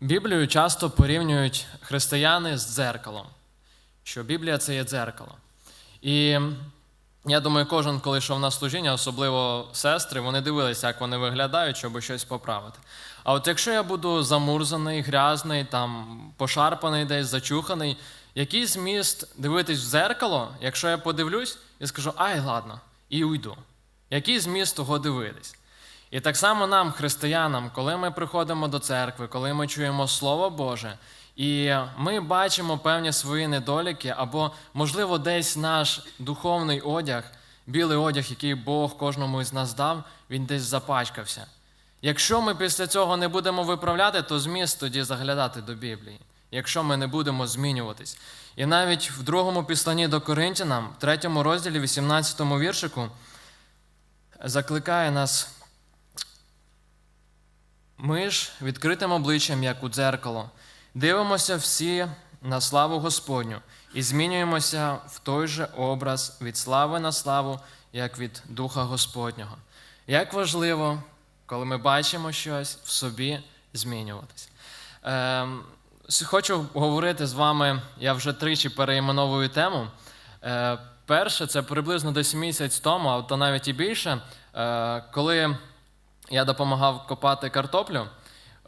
Біблію часто порівнюють християни з дзеркалом, що Біблія це є дзеркало. І я думаю, кожен, коли йшов на служіння, особливо сестри, вони дивилися, як вони виглядають, щоб щось поправити. А от якщо я буду замурзаний, грязний, там, пошарпаний десь, зачуханий, який зміст дивитись в дзеркало, якщо я подивлюсь і скажу, ай, ладно, і уйду. Який зміст того дивитись? І так само нам, християнам, коли ми приходимо до церкви, коли ми чуємо Слово Боже, і ми бачимо певні свої недоліки, або, можливо, десь наш духовний одяг, білий одяг, який Бог кожному із нас дав, він десь запачкався. Якщо ми після цього не будемо виправляти, то зміст тоді заглядати до Біблії, якщо ми не будемо змінюватись. І навіть в другому післанні до Коринтянам, в третьому розділі, 18 віршику, закликає нас. Ми ж відкритим обличчям, як у дзеркало, дивимося всі на славу Господню і змінюємося в той же образ від слави на славу, як від Духа Господнього. Як важливо, коли ми бачимо щось в собі змінюватись. Ем, хочу говорити з вами, я вже тричі переіменовую тему. Е, перше, це приблизно десь місяць тому, а то навіть і більше, е, коли я допомагав копати картоплю.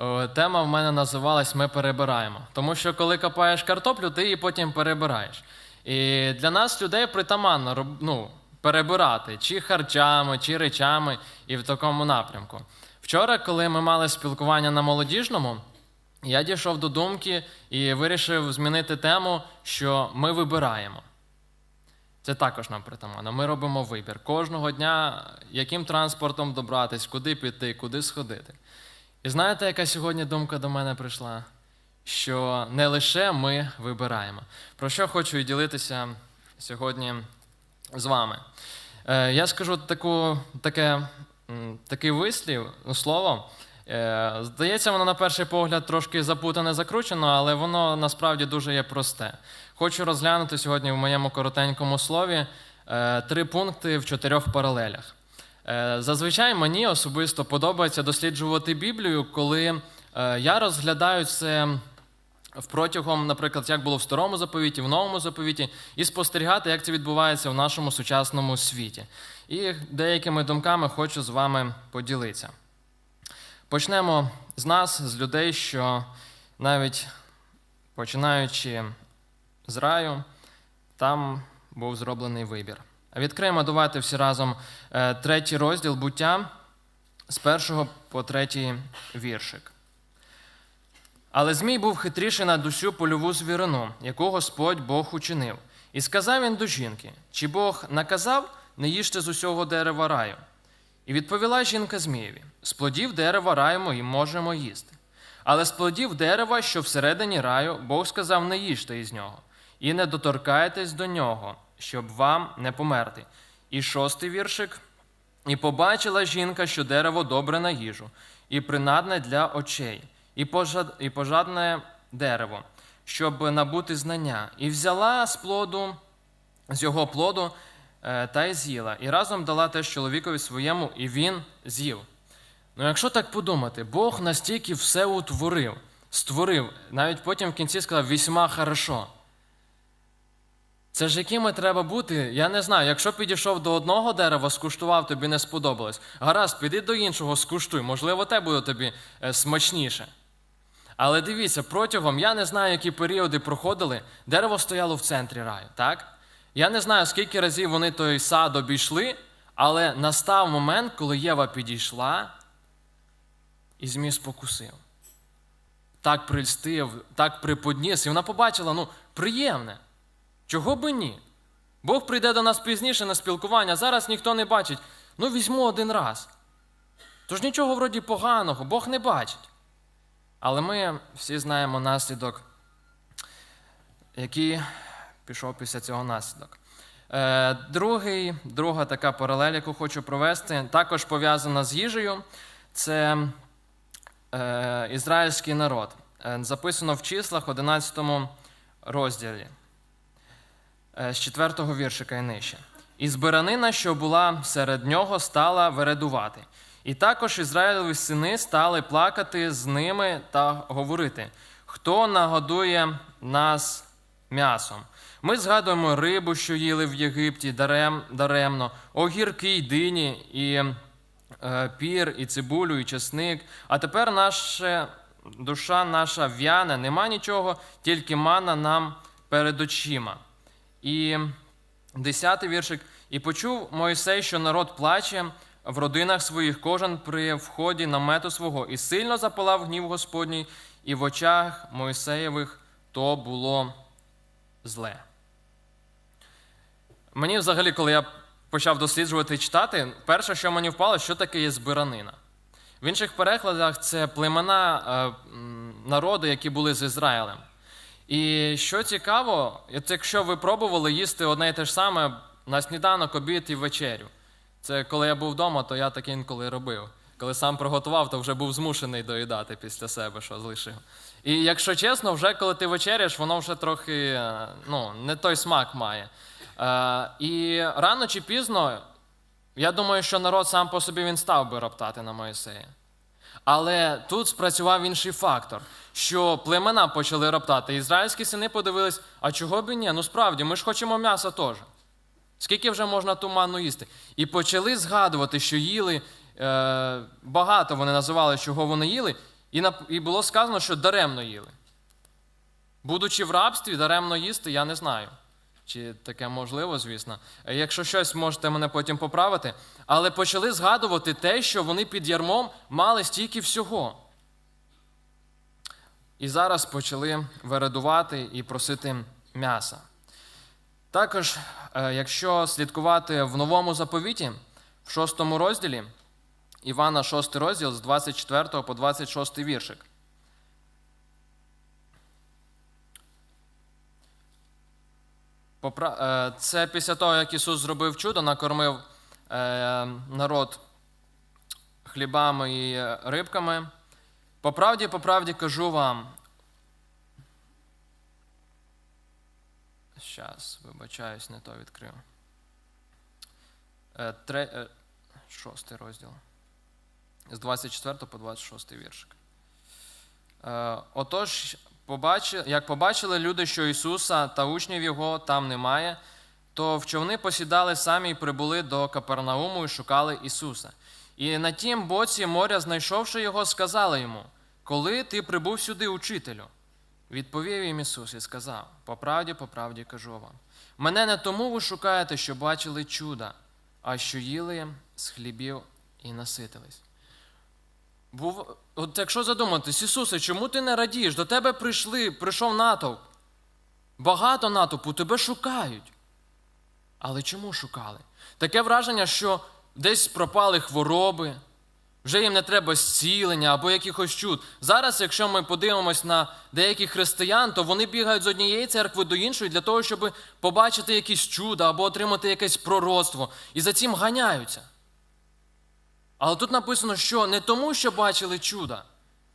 е, Тема в мене називалась Ми перебираємо. Тому що коли копаєш картоплю, ти її потім перебираєш. І для нас, людей, притаманно ну, перебирати чи харчами, чи речами, і в такому напрямку. Вчора, коли ми мали спілкування на молодіжному, я дійшов до думки і вирішив змінити тему, що ми вибираємо. Це також нам притаманно. Ми робимо вибір кожного дня, яким транспортом добратись, куди піти, куди сходити. І знаєте, яка сьогодні думка до мене прийшла? Що не лише ми вибираємо. Про що хочу і ділитися сьогодні з вами. Е, я скажу таку, таке, такий вислів, слово. Е, Здається, воно на перший погляд трошки запутане, закручено, але воно насправді дуже є просте. Хочу розглянути сьогодні в моєму коротенькому слові е, три пункти в чотирьох паралелях. Е, Зазвичай мені особисто подобається досліджувати Біблію, коли я розглядаю це протягом, наприклад, як було в старому заповіті, в новому заповіті, і спостерігати, як це відбувається в нашому сучасному світі. І деякими думками хочу з вами поділитися. Почнемо з нас, з людей, що навіть починаючи з раю, там був зроблений вибір. Відкриємо давайте всі разом е, третій розділ буття з першого по третій віршик. Але Змій був хитріший над усю польову звірину, яку Господь Бог учинив. І сказав він до жінки: чи Бог наказав не їжте з усього дерева раю? І відповіла жінка Змієві: з плодів дерева раю ми можемо їсти. Але з плодів дерева, що всередині раю, Бог сказав: не їжте із нього, і не доторкайтесь до нього, щоб вам не померти. І шостий віршик. І побачила жінка, що дерево добре на їжу, і принадне для очей, і, пожад... і пожадне дерево, щоб набути знання, і взяла з плоду, з його плоду та й з'їла, і разом дала теж чоловікові своєму, і він з'їв. Ну, якщо так подумати, Бог настільки все утворив, створив, навіть потім в кінці сказав вісьма хорошо. Це ж якими треба бути, я не знаю. Якщо підійшов до одного дерева, скуштував, тобі не сподобалось. Гаразд, піди до іншого, скуштуй, можливо, те буде тобі е, смачніше. Але дивіться, протягом, я не знаю, які періоди проходили, дерево стояло в центрі раю, так? Я не знаю, скільки разів вони той сад обійшли, але настав момент, коли Єва підійшла і змій спокусив. Так прильстив, так приподніс, і вона побачила, ну, приємне. Чого би ні? Бог прийде до нас пізніше на спілкування, зараз ніхто не бачить. Ну, візьму один раз. Тож нічого вроді поганого, Бог не бачить. Але ми всі знаємо наслідок, який пішов після цього наслідок. Е, другий, друга така паралель, яку хочу провести, також пов'язана з їжею. Це е, ізраїльський народ. Е, записано в числах 11 розділі з 4 віршика і нижче. І збиранина, що була серед нього, стала вередувати. І також Ізраїлеві сини стали плакати з ними та говорити: хто нагодує нас м'ясом? Ми згадуємо рибу, що їли в Єгипті дарем, даремно, огірки й дині, і е, пір, і цибулю, і чесник. А тепер наша душа наша в'яне, нема нічого, тільки мана нам перед очима. І десятий віршик. І почув Мойсей, що народ плаче в родинах своїх, кожен при вході намету свого, і сильно запалав гнів Господній, і в очах Мойсеєвих то було зле. Мені взагалі, коли я почав досліджувати і читати, перше, що мені впало, що таке є збиранина. В інших перекладах це племена е, народу, які були з Ізраїлем. І що цікаво, якщо ви пробували їсти одне і те ж саме на сніданок, обід і вечерю. Це коли я був вдома, то я так інколи робив. Коли сам приготував, то вже був змушений доїдати після себе, що залишив. І якщо чесно, вже коли ти вечеряш, воно вже трохи е, ну, не той смак має. Е, і рано чи пізно, я думаю, що народ сам по собі він став би роптати на Моїсея. Але тут спрацював інший фактор, що племена почали роптати. Ізраїльські сини подивились, а чого б і ні? Ну справді, ми ж хочемо м'яса теж. Скільки вже можна ту манну їсти? І почали згадувати, що їли, е, багато вони називали, чого вони їли, і, нап- і було сказано, що даремно їли. Будучи в рабстві, даремно їсти, я не знаю. Чи таке можливо, звісно. Е, Якщо щось, можете мене потім поправити. Але почали згадувати те, що вони під ярмом мали стільки всього. І зараз почали вередувати і просити м'яса. Також, е, якщо слідкувати в новому заповіті, в шостому розділі, Івана 6 розділ з 24 по 26 віршик. Попра- е, Це після того, як Ісус зробив чудо, накормив е, народ хлібами і е, рибками. По правді, по правді кажу вам. Щас, вибачаюсь, не то відкрив. Е, Тре... е, Шостий розділ. З 24 по 26 віршик. Е, Отож, як побачили люди, що Ісуса та учнів Його там немає, то в човни посідали самі і прибули до Капернауму і шукали Ісуса. І на тім боці моря, знайшовши його, сказали йому: Коли ти прибув сюди, учителю? Відповів їм Ісус і сказав: По правді, по правді кажу вам. Мене не тому ви шукаєте, що бачили чуда, а що їли з хлібів і наситились. Був, от якщо задуматись, Ісусе, чому ти не радієш? До тебе прийшли, прийшов натовп. Багато натовпу, тебе шукають. Але чому шукали? Таке враження, що десь пропали хвороби, вже їм не треба зцілення або якихось чуд. Зараз, якщо ми подивимось на деяких християн, то вони бігають з однієї церкви до іншої для того, щоб побачити якісь чуда або отримати якесь пророцтво. І за цим ганяються. Але тут написано, що не тому, що бачили чуда,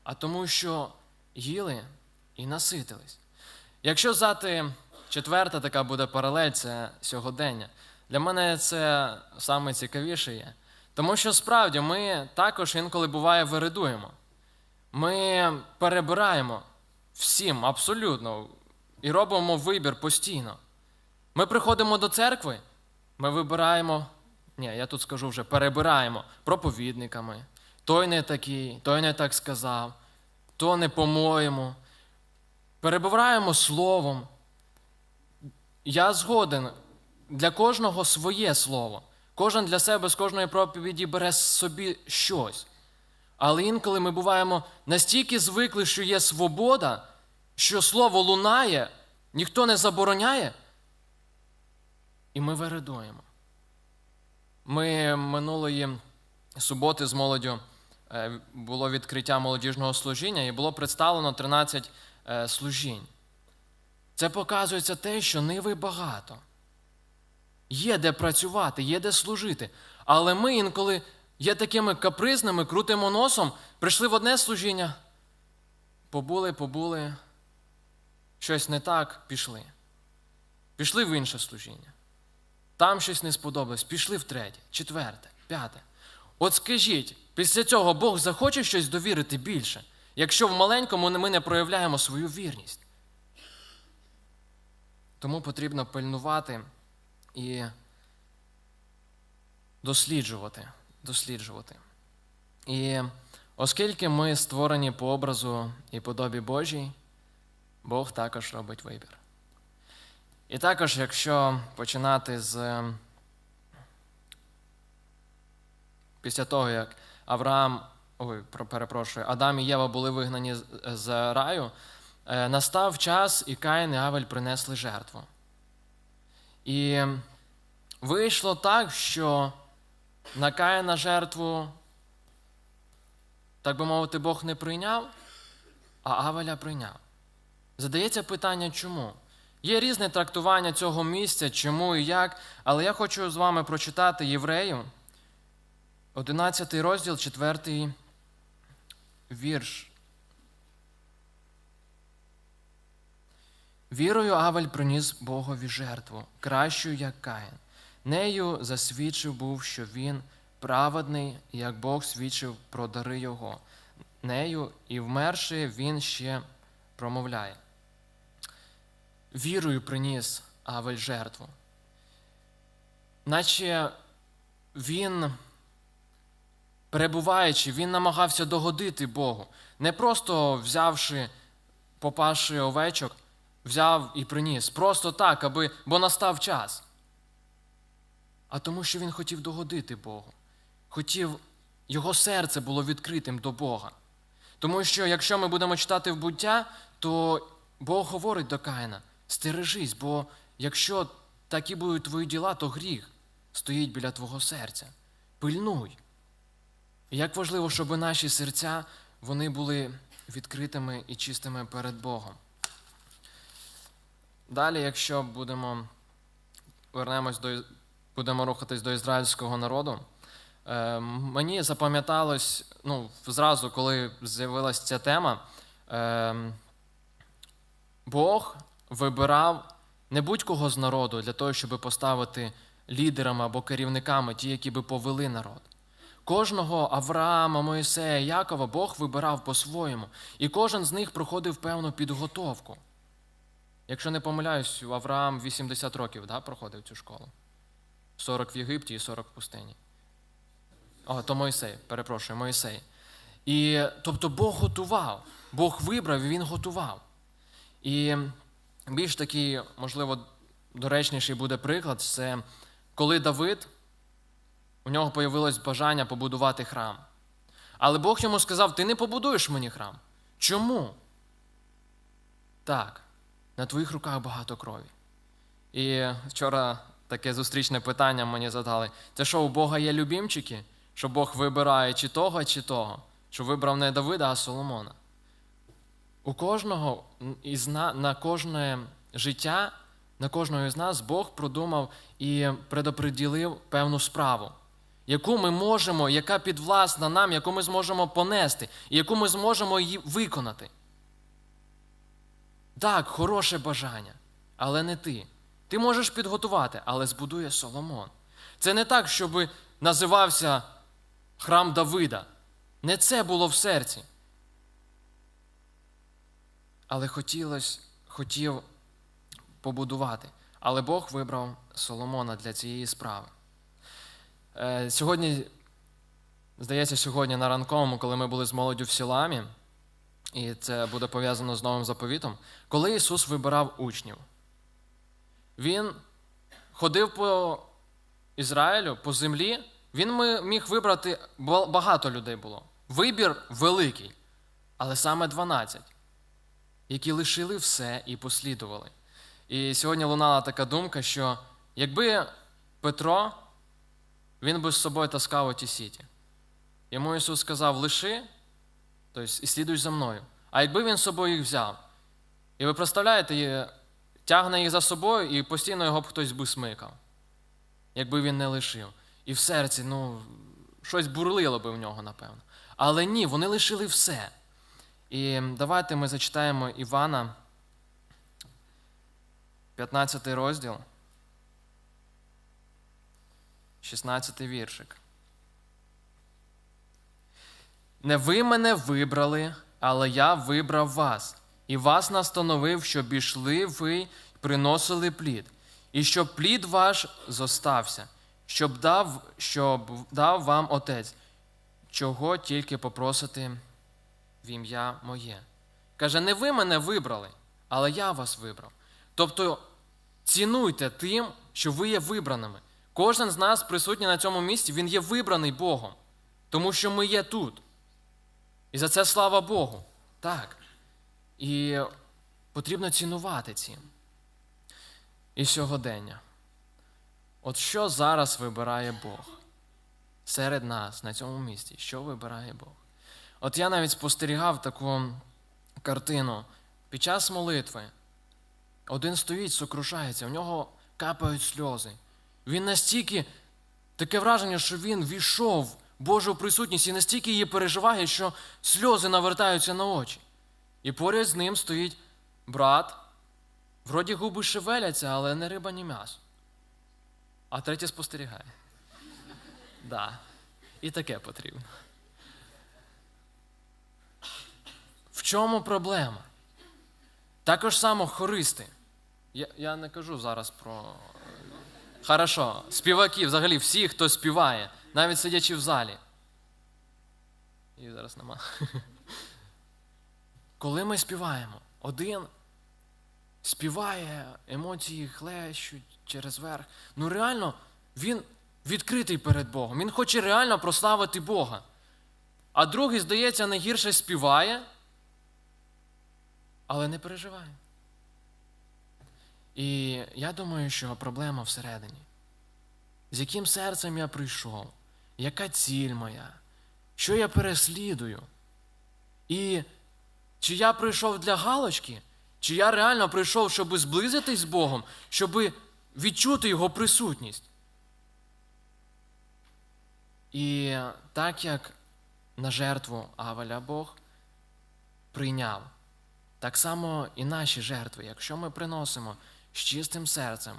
а тому, що їли і наситились. Якщо взяти четверта така буде паралель, це сьогодення. Для мене це саме цікавіше є. Тому що справді ми також інколи буває виридуємо. Ми перебираємо всім абсолютно і робимо вибір постійно. Ми приходимо до церкви, ми вибираємо, ні, я тут скажу вже, перебираємо проповідниками. Той не такий, той не так сказав, то не по-моєму. Перебираємо словом. Я згоден для кожного своє слово. Кожен для себе з кожної проповіді бере собі щось. Але інколи ми буваємо настільки звикли, що є свобода, що слово лунає, ніхто не забороняє, і ми вередуємо. Ми минулої суботи з молоддю е, було відкриття молодіжного служіння і було представлено 13 е, служінь. Це показується те, що ниви багато. Є де працювати, є де служити. Але ми інколи є такими капризними, крутимо носом, прийшли в одне служіння, побули, побули, щось не так, пішли. Пішли в інше служіння. Там щось не сподобалось, пішли в третє, четверте, п'яте. От скажіть, після цього Бог захоче щось довірити більше, якщо в маленькому ми не проявляємо свою вірність. Тому потрібно пильнувати і досліджувати. досліджувати. І оскільки ми створені по образу і подобі Божій, Бог також робить вибір. І також, якщо починати з після того, як Авраам, ой, перепрошую, Адам і Єва були вигнані з- з раю, е, настав час, і Каїн і Авель принесли жертву. І вийшло так, що на Каїна жертву, так би мовити, Бог не прийняв, а Авеля прийняв. Задається питання, чому? Є різне трактування цього місця, чому і як, але я хочу з вами прочитати Євреїв, 11 розділ, 4 вірш. Вірою Авель приніс Богові жертву, кращу, як Каїн. Нею засвідчив був, що він праведний, як Бог свідчив про дари його. Нею і вмерши, він ще промовляє. Вірою приніс Авель жертву. Наче він, перебуваючи, він намагався догодити Богу, не просто взявши, попавши овечок, взяв і приніс. Просто так, аби, бо настав час. А тому, що він хотів догодити Богу. Хотів, його серце було відкритим до Бога. Тому що якщо ми будемо читати в буття, то Бог говорить до Каїна: стережись, бо якщо такі будуть твої діла, то гріх стоїть біля твого серця. Пильнуй. Як важливо, щоб наші серця вони були відкритими і чистими перед Богом. Далі, якщо будемо вернемось до будемо рухатись до ізраїльського народу, е, мені запам'яталось, ну, зразу, коли з'явилася ця тема, е, Бог вибирав не будь-кого з народу для того, щоб поставити лідерами або керівниками, ті, які би повели народ. Кожного Авраама, Моїсея, Якова Бог вибирав по-своєму, і кожен з них проходив певну підготовку. Якщо не помиляюсь, Авраам 80 років да, проходив цю школу. 40 в Єгипті і 40 в пустині. О, то Мойсей, перепрошую, Мойсей. І тобто Бог готував, Бог вибрав і Він готував. І більш такий, можливо, доречніший буде приклад, це коли Давид, у нього появилось бажання побудувати храм. Але Бог йому сказав: ти не побудуєш мені храм. Чому? Так, на твоїх руках багато крові. І вчора таке зустрічне питання мені задали: це що, у Бога є любімчики? Що Бог вибирає чи того, чи того, що вибрав не Давида, а Соломона. У кожного із на, на кожне життя, на кожного із нас Бог продумав і предоприділив певну справу, яку ми можемо, яка підвласна нам, яку ми зможемо понести, і яку ми зможемо її виконати. Так, хороше бажання, але не ти. Ти можеш підготувати, але збудує Соломон. Це не так, щоб називався храм Давида. Не це було в серці. Але хотілось, хотів побудувати. Але Бог вибрав Соломона для цієї справи. Е, Сьогодні, здається, сьогодні на ранковому, коли ми були з молоддю в Сіламі, і це буде пов'язано з новим заповітом, коли Ісус вибирав учнів, Він ходив по Ізраїлю, по землі, він міг вибрати, багато людей було. Вибір великий, але саме 12, які лишили все і послідували. І сьогодні лунала така думка, що якби Петро, він би з собою таскав оті сіті. Йому Ісус сказав: лиши, тобто, і слідуй за мною. А якби він з собою їх взяв, і ви представляєте, тягне їх за собою, і постійно його б хтось би смикав, якби він не лишив. І в серці, ну, щось бурлило би в нього, напевно. Але ні, вони лишили все. І давайте ми зачитаємо Івана, 15 розділ, 16 віршик. Не ви мене вибрали, але я вибрав вас, і вас настановив, щоб ішли ви й приносили плід, і щоб плід ваш зостався, щоб дав, щоб дав вам Отець, чого тільки попросити в ім'я моє. Каже, не ви мене вибрали, але я вас вибрав. Тобто цінуйте тим, що ви є вибраними. Кожен з нас, присутній на цьому місці, він є вибраний Богом, тому що ми є тут. І за це слава Богу. Так. І потрібно цінувати цим. І сьогодення. От що зараз вибирає Бог серед нас на цьому місці? Що вибирає Бог? От я навіть спостерігав таку картину під час молитви. Один стоїть, сокрушається, в нього капають сльози. Він настільки таке враження, що він війшов в Божу присутність і настільки її переживає, що сльози навертаються на очі. І поряд з ним стоїть брат, вроді губи шевеляться, але не риба, ні м'ясо. А третій спостерігає. Да. І таке потрібно. В чому проблема? Також само хористи. Я, я не кажу зараз про. Хорошо, співаки, взагалі всі, хто співає, навіть сидячи в залі. І зараз нема. Коли ми співаємо, один співає, емоції хлещуть через верх. Ну реально, він відкритий перед Богом. Він хоче реально прославити Бога. А другий, здається, не гірше співає, але не переживає. І я думаю, що проблема всередині. З яким серцем я прийшов, яка ціль моя, що я переслідую? І чи я прийшов для галочки, чи я реально прийшов, щоб зблизитись з Богом, щоб відчути Його присутність? І так як на жертву Авеля Бог прийняв, так само і наші жертви, якщо ми приносимо з чистим серцем,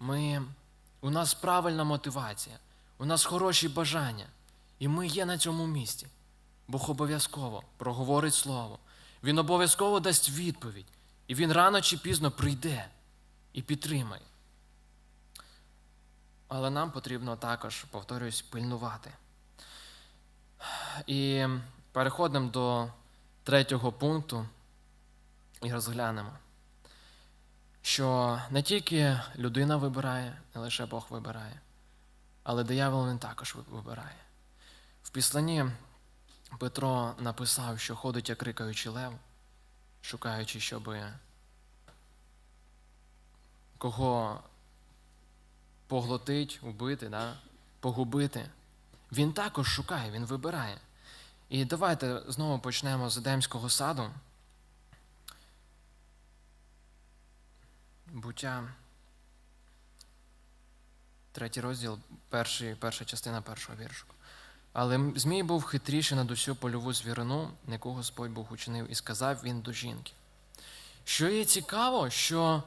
ми, у нас правильна мотивація, у нас хороші бажання, і ми є на цьому місці. Бог обов'язково проговорить Слово. Він обов'язково дасть відповідь, і він рано чи пізно прийде і підтримає. Але нам потрібно також, повторюсь, пильнувати. І переходимо до третього пункту і розглянемо, що не тільки людина вибирає, не лише Бог вибирає, але диявол він також вибирає. В післанні Петро написав, що ходить як рикаючий лев, шукаючи, щоб кого поглотить, убити, да? погубити. Він також шукає, він вибирає. І давайте знову почнемо з Едемського саду. Буття. Третій розділ, перший, перша частина першого віршку. Але Змій був хитріший над усю польову звірину, яку Господь Бог учинив, і сказав він до жінки. Що є цікаво, що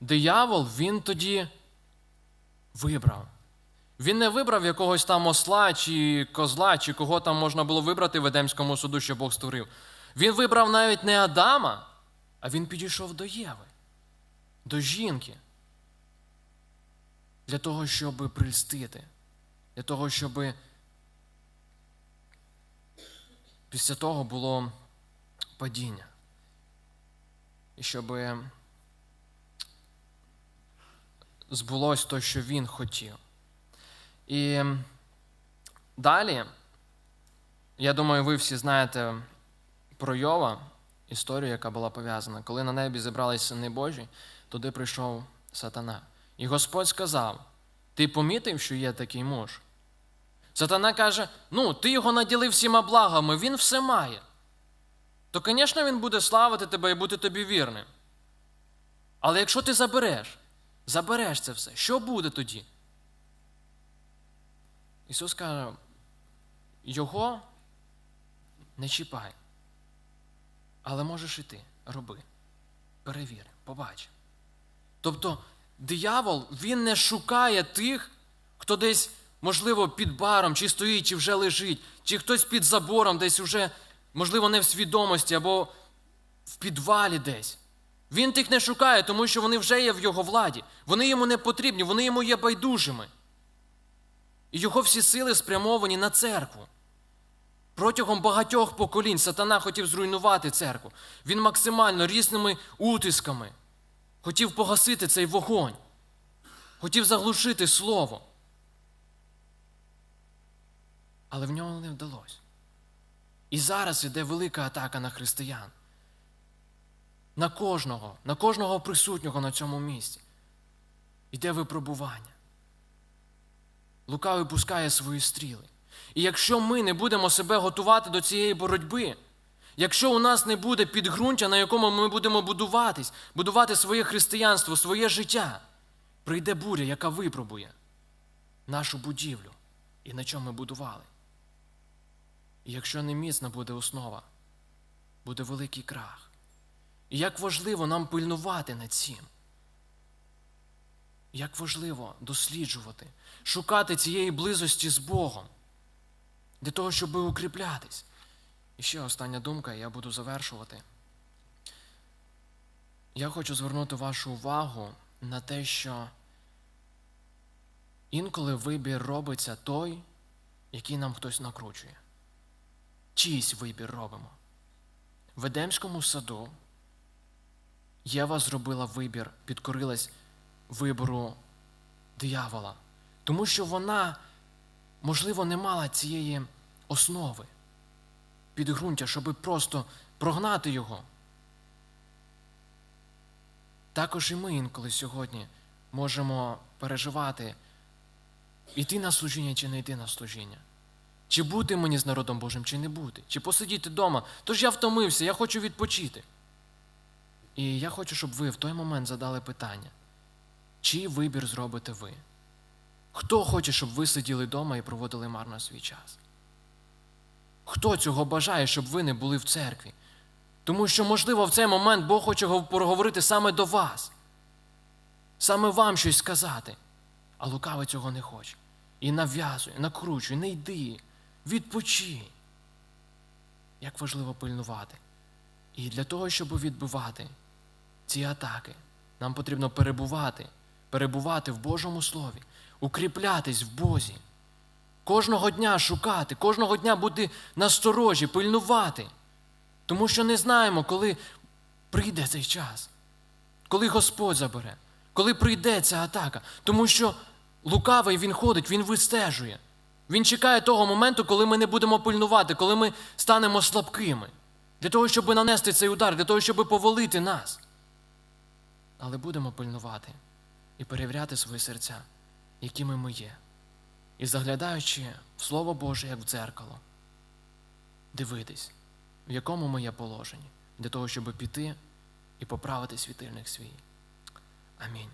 диявол він тоді вибрав. Він не вибрав якогось там осла чи козла, чи кого там можна було вибрати в Едемському суду, що Бог створив. Він вибрав навіть не Адама, а він підійшов до Єви, до жінки. Для того, щоб прильстити, для того, щоб після того було падіння. І щоб збулось то, що він хотів. І далі, я думаю, ви всі знаєте про Йова, історію, яка була пов'язана. Коли на небі зібрались сини Божі, туди прийшов сатана. І Господь сказав: Ти помітив, що є такий муж? Сатана каже: ну, ти його наділив всіма благами, він все має. То, звісно, він буде славити тебе і бути тобі вірним. Але якщо ти забереш, забереш це все, що буде тоді? Ісус каже, його не чіпай. Але можеш і роби. Перевір, побач. Тобто, диявол, він не шукає тих, хто десь можливо, під баром, чи стоїть, чи вже лежить, чи хтось під забором десь уже, можливо, не в свідомості або в підвалі десь. Він тих не шукає, тому що вони вже є в його владі. Вони йому не потрібні, вони йому є байдужими. І його всі сили спрямовані на церкву. Протягом багатьох поколінь сатана хотів зруйнувати церкву. Він максимально різними утисками хотів погасити цей вогонь, хотів заглушити слово. Але в нього не вдалося. І зараз іде велика атака на християн. На кожного, на кожного присутнього на цьому місці. Іде випробування. Лука випускає свої стріли. І якщо ми не будемо себе готувати до цієї боротьби, якщо у нас не буде підґрунтя, на якому ми будемо будуватись, будувати своє християнство, своє життя, прийде буря, яка випробує нашу будівлю і на чому ми будували. І якщо не міцна буде основа, буде великий крах. І як важливо нам пильнувати над цим. Як важливо досліджувати, шукати цієї близості з Богом для того, щоб укріплятись. І ще остання думка, я буду завершувати. Я хочу звернути вашу увагу на те, що інколи вибір робиться той, який нам хтось накручує. Чийсь вибір робимо. В Едемському саду Єва зробила вибір, підкорилась вибору диявола, тому що вона, можливо, не мала цієї основи, підґрунтя, щоб просто прогнати його. Також і ми інколи сьогодні можемо переживати, йти на служіння чи не йти на служіння. Чи бути мені з народом Божим, чи не бути, чи посидіти вдома. Тож я втомився, я хочу відпочити. І я хочу, щоб ви в той момент задали питання, чий вибір зробите ви? Хто хоче, щоб ви сиділи вдома і проводили марно свій час? Хто цього бажає, щоб ви не були в церкві? Тому що, можливо, в цей момент Бог хоче проговорити саме до вас, саме вам щось сказати, а лукавий цього не хоче. І нав'язує, накручує, не йди, відпочинь. Як важливо пильнувати. І для того, щоб відбивати ці атаки, нам потрібно перебувати, перебувати в Божому Слові, укріплятись в Бозі, кожного дня шукати, кожного дня бути насторожі, пильнувати. Тому що не знаємо, коли прийде цей час, коли Господь забере, коли прийде ця атака. Тому що лукавий він ходить, він вистежує. Він чекає того моменту, коли ми не будемо пильнувати, коли ми станемо слабкими. Для того, щоб нанести цей удар, для того, щоб повалити нас. Але будемо пильнувати і перевіряти свої серця, якими ми є. І заглядаючи в Слово Боже, як в дзеркало, дивитись, в якому ми є положенні, для того, щоб піти і поправити світильник свій. Амінь.